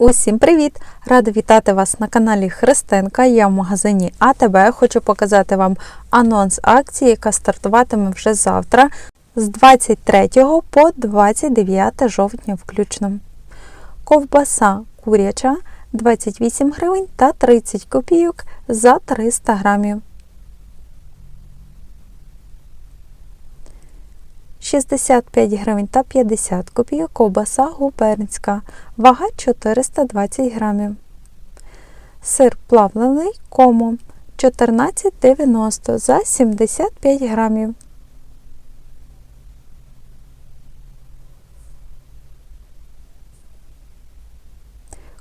Усім привіт! Рада вітати вас на каналі Христинка. Я в магазині АТБ. Хочу показати вам анонс акції, яка стартуватиме вже завтра з 23 по 29 жовтня включно. Ковбаса куряча 28 гривень та 30 копійок за 300 грамів. 65 гривень та 50 копійок ковбаса губернська, вага 420 грамів. Сир плавлений комо 14,90 за 75 грамів.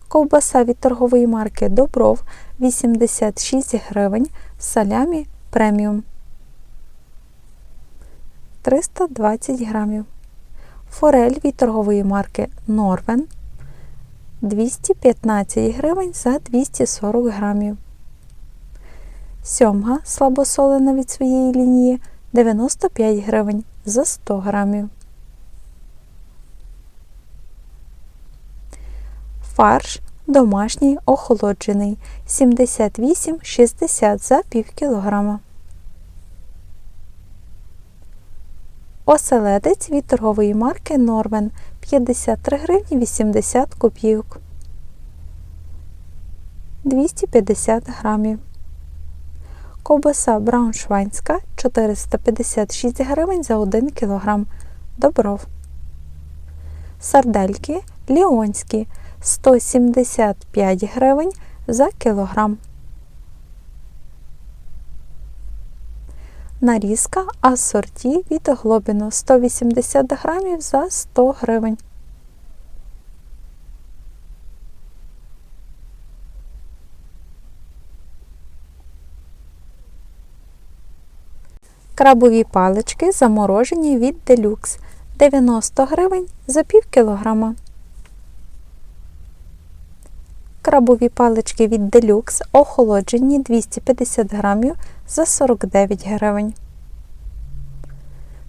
Ковбаса від торгової марки Добров 86 гривень, салямі преміум 320 грамів. Форель від торгової марки Норвен 215 гривень за 240 грамів. Сьомга слабосолена від своєї лінії 95 гривень за 100 грамів. Фарш домашній охолоджений 78,60 за пів кілограма. Оселедець від торгової марки Норвен 53 гривні 80 копійок. 250 грамів. Ковбаса брауншвайнська 456 гривень за 1 кг. Добров. Сардельки ліонські 175 гривень за кілограм. Нарізка асорті від глобіно 180 грамів за 100 гривень. Крабові палички заморожені від делюкс 90 гривень за пів кілограма. Крабові палички від делюкс охолоджені 250 грамів за 49 гривень.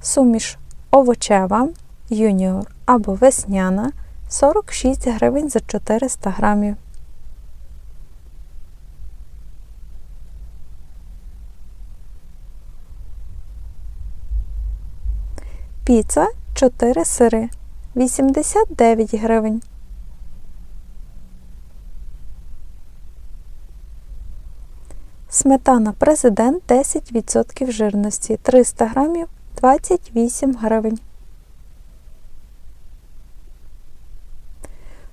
Суміш овочева юніор або весняна 46 гривень за 400 грамів. Піца 4 сири 89 гривень. Сметана президент 10% жирності 300 грамів 28 гривень.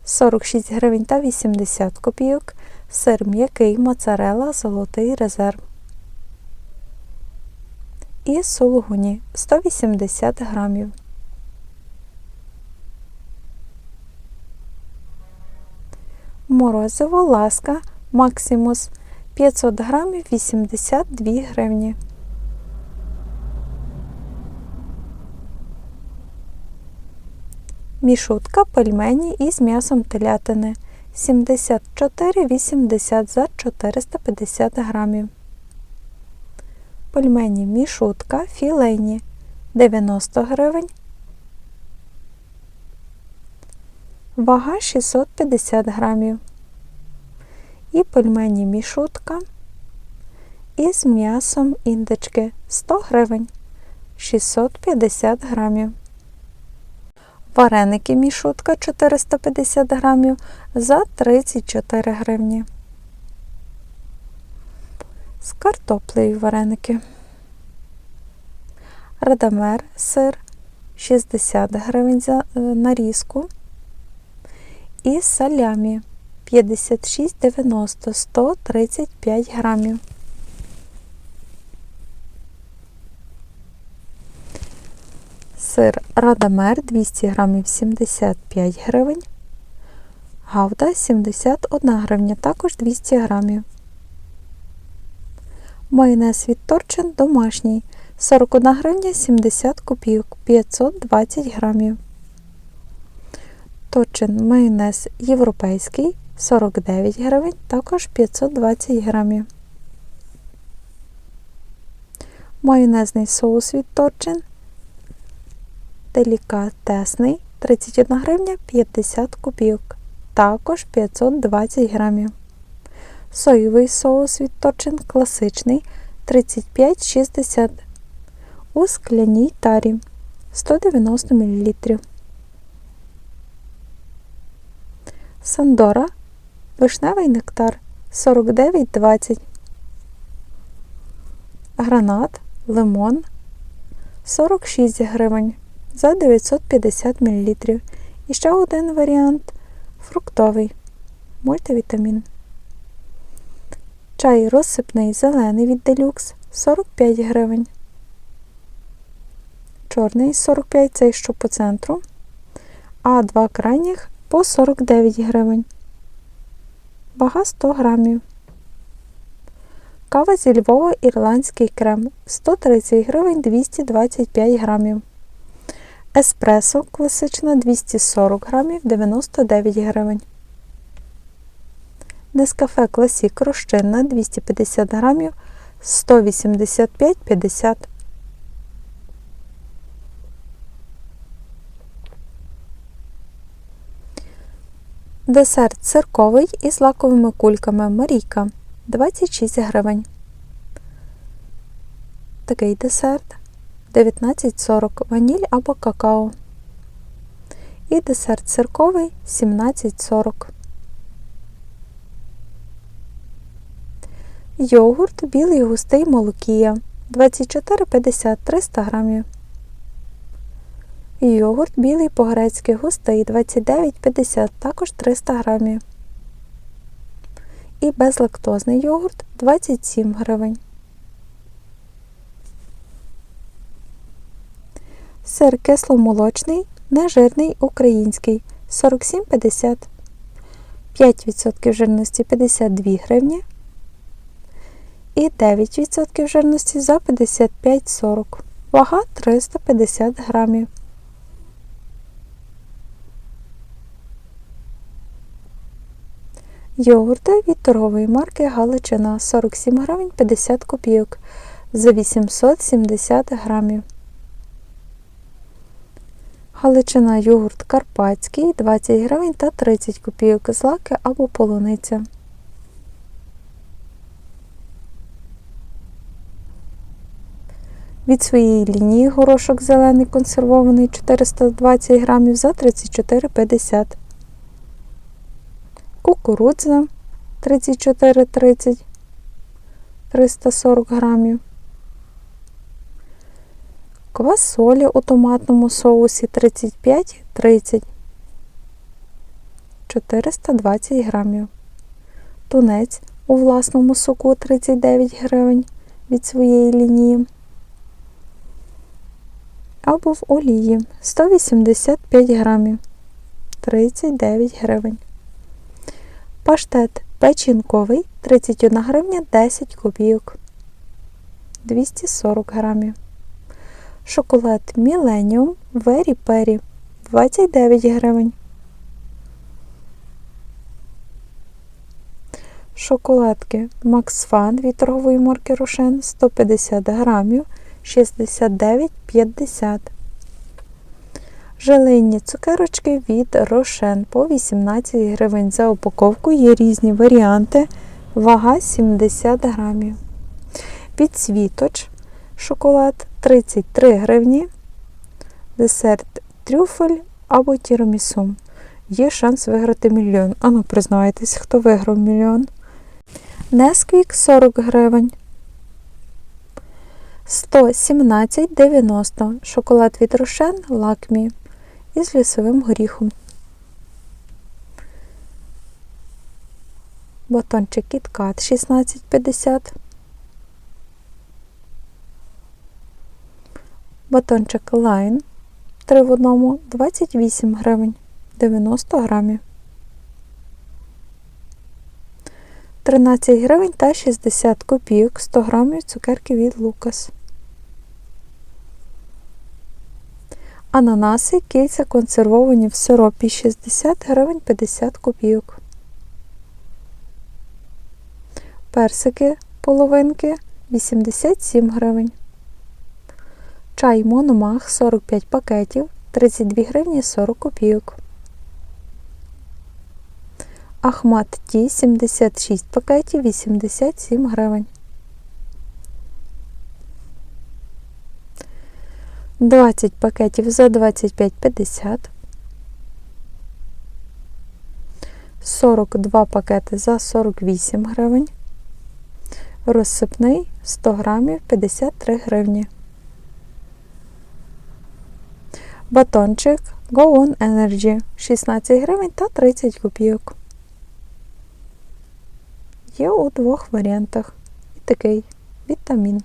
46 гривень та 80 копійок. Сир м'який моцарела золотий резерв. І сулугуні 180 грамів. Морозиво ласка Максимус 500 грамів 82 гривні. Мішутка пельмені із м'ясом телятини 74,80 за 450 грамів. Пельмені мішутка філейні 90 гривень. Вага 650 грамів і пельмені мішутка із м'ясом індички 100 гривень 650 грамів. Вареники мішутка 450 грамів за 34 гривні. З картоплею вареники. Радамер сир 60 гривень за е, нарізку. І салямі 56,90 135 грамів. Сир Радамер 200 грамів 75 гривень. Гавда 71 гривня, також 200 грамів. Майонез від Торчин домашній 41 гривня 70 копійок 520 грамів. Торчин майонез європейський 49 гривень, також 520 грамів. Майонезний соус від Торчин. Делікатесний 31 гривня 50 копійок. також 520 грамів. Соєвий соус від Торчин класичний 35,60 у скляній тарі 190 мл. Сандора вишневий нектар 49,20 Гранат, лимон 46 гривень за 950 мл. І ще один варіант фруктовий мультивітамін. Чай розсипний зелений від делюкс 45 гривень. Чорний 45 цей що по центру. А два крайніх по 49 гривень. Вага 100 грамів. Кава зі Львова ірландський крем 130 гривень 225 грамів. Еспресо класична 240 грамів 99 гривень. Нескафе Класік розчинна 250 грамів 185,50 Десерт цирковий із лаковими кульками Марійка 26 гривень. Такий десерт 19,40 ваніль або какао. І десерт цирковий 17,40. Йогурт білий густий молокія 24,50 300 грамів. Йогурт білий по-грецьки густий 29,50 також 300 грамів. І безлактозний йогурт 27 гривень. Сир кисломолочний, нежирний український 47,50 5% жирності 52 гривні. І 9% жирності за 55,40. Вага 350 грамів. Йогурти від торгової марки Галичина 47 гривень 50 копійок за 870 грамів. Галичина йогурт карпатський 20 гривень та 30 копійок злаки або полуниця. Від своєї лінії горошок зелений консервований 420 грамів за 34,50 кукурудза 34,30 340 грамів. Квасоля у томатному соусі 35-30 420 грамів. Тунець у власному соку 39 гривень від своєї лінії. Або в олії 185 грамів 39 гривень. Паштет печінковий 31 гривня 10 копійок 240 грамів. Шоколад Millennium Very Peri 29 гривень. Шоколадки Fun від торгової марки Рошен 150 грамів 69,50 Желейні цукерочки від Рошен по 18 гривень за упаковку. Є різні варіанти. Вага 70 грамів. Підсвіточ шоколад 33 гривні. Десерт трюфель або тірамісу. Є шанс виграти мільйон. Ану, признавайтесь, хто виграв мільйон. Несквік 40 гривень. 117,90 шоколад від Рошен Лакмі із лісовим горіхом. Батончик KitKat 16,50. Батончик Line 3 в одному 28 гривень 90 грамів. 13 гривень та 60 копійок 100 грамів цукерки від Лукас. Ананаси кільця консервовані в сиропі 60 гривень 50 копійок. Персики половинки 87 гривень. Чай Мономах 45 пакетів 32 гривні 40 копійок. Ахмат Ті 76 пакетів 87 гривень. 20 пакетів за 25,50. 42 пакети за 48 гривень. Розсипний 100 грамів 53 гривні. Батончик Go On Energy 16 гривень та 30 копійок. Є у двох варіантах. І такий вітамін.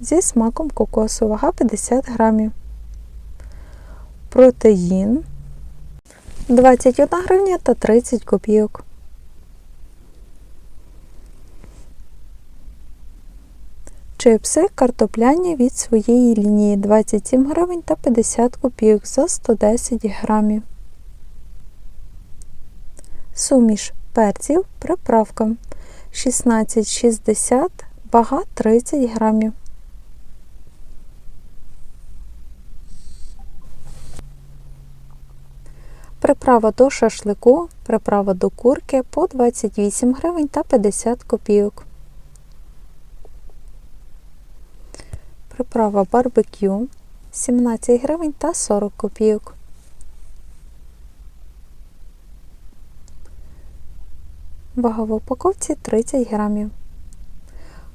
Зі смаком кокосу, вага 50 грамів. Протеїн 21 гривня та 30 копійок. Чипси картопляні від своєї лінії 27 гривень та 50 копійок за 110 грамів. Суміш перців приправка 16,60 вага 30 грамів. Приправа до шашлику, приправа до курки по 28 гривень та 50 копійок. Приправа барбекю 17 гривень та 40 копійок. Вага в упаковці 30 грамів.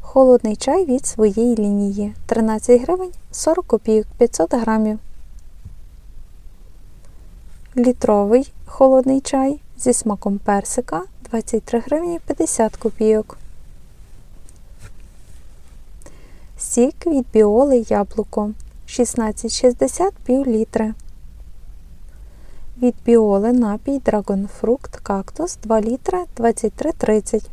Холодний чай від своєї лінії 13 гривень 40 копійок 500 грамів. Літровий холодний чай зі смаком персика 23 гривні 50 копійок. Сік від біоли яблуко 16,60 пів літри. Від біоли напій драгонфрукт кактус 2 літри 23,30.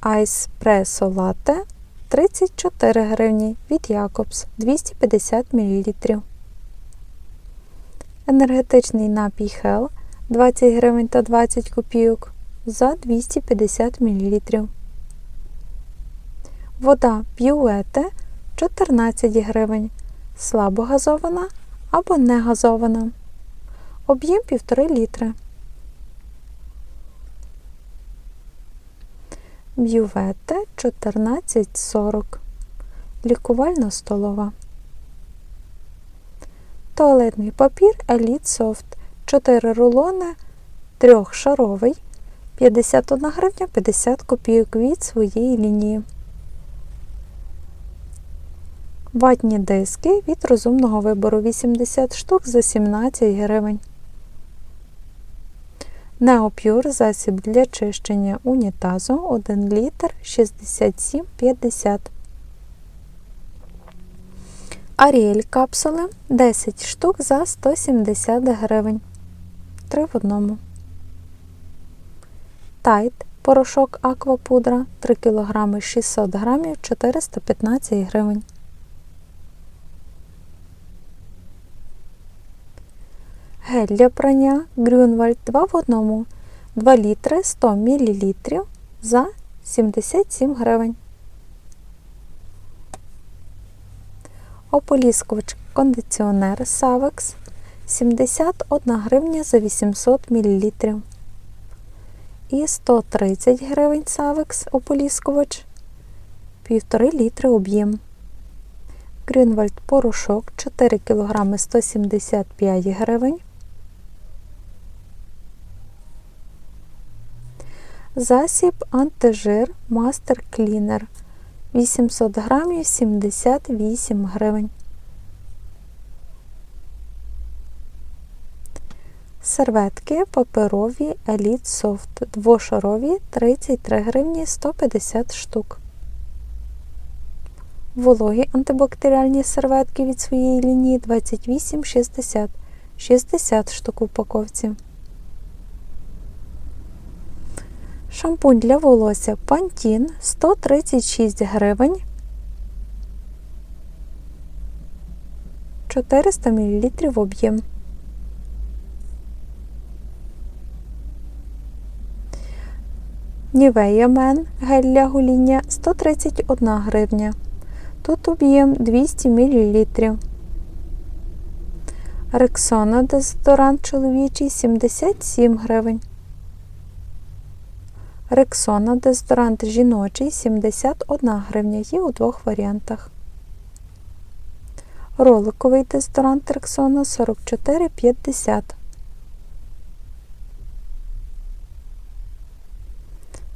Айспресо латте 34 гривні від Якобс 250 мл. Енергетичний напій Хел 20 гривень та 20 копійок за 250 мл. Вода п'юете 14 гривень. Слабо газована або не газована. Об'єм 1,5 літри. Б'ювете 14,40. Лікувально столова. Туалетний папір Elite Soft 4 рулони, трьохшаровий 51 гривня 50 копійок від своєї лінії. Ватні диски від розумного вибору 80 штук за 17 гривень. Неопюр засіб для чищення унітазу 1 літр 67,50. Аріель капсули 10 штук за 170 гривень. 3 в одному. Тайт порошок аквапудра 3 кг 600 грамів 415 гривень. Гель для прання Грюнвальд 2 в одному 2 літри 100 мл за 77 гривень. Ополіскувач кондиціонер Savex 71 гривня за 800 мл. І 130 гривень Savex ополіскувач 1,5 літри об'єм. Грюнвальд порошок 4 кг 175 гривень. Засіб антижир Master Cleaner 800 грамів 78 гривень. Серветки паперові Elite Soft двошарові 33 гривні 150 штук. Вологі антибактеріальні серветки від своєї лінії 28,60 60 штук упаковці. Шампунь для волосся Pantene 136 гривень 400 мл об'єм. Нівея Мен гель для гоління 131 гривня. Тут об'єм 200 мл. Рексона дезодорант чоловічий 77 гривень. Рексона дезодорант жіночий 71 гривня. Є у двох варіантах. Роликовий дезодорант Рексона 44,50.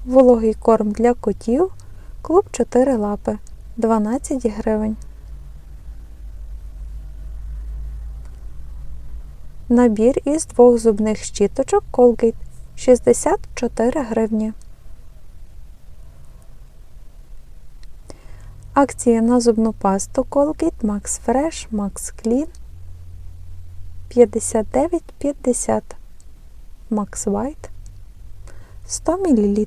Вологий корм для котів. Клуб 4 лапи 12 гривень. Набір із двох зубних щіточок Colgate 64 гривні. Акція на зубну пасту Colgate Max Fresh Max Clean 59,50 Max White 100 мл.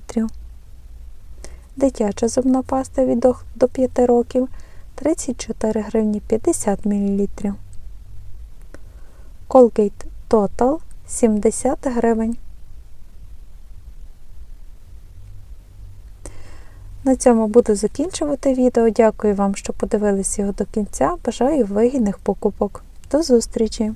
Дитяча зубна паста від до 5 років 34 гривні 50 мл. Colgate Total 70 гривень. На цьому буду закінчувати відео. Дякую вам, що подивились його до кінця. Бажаю вигідних покупок. До зустрічі!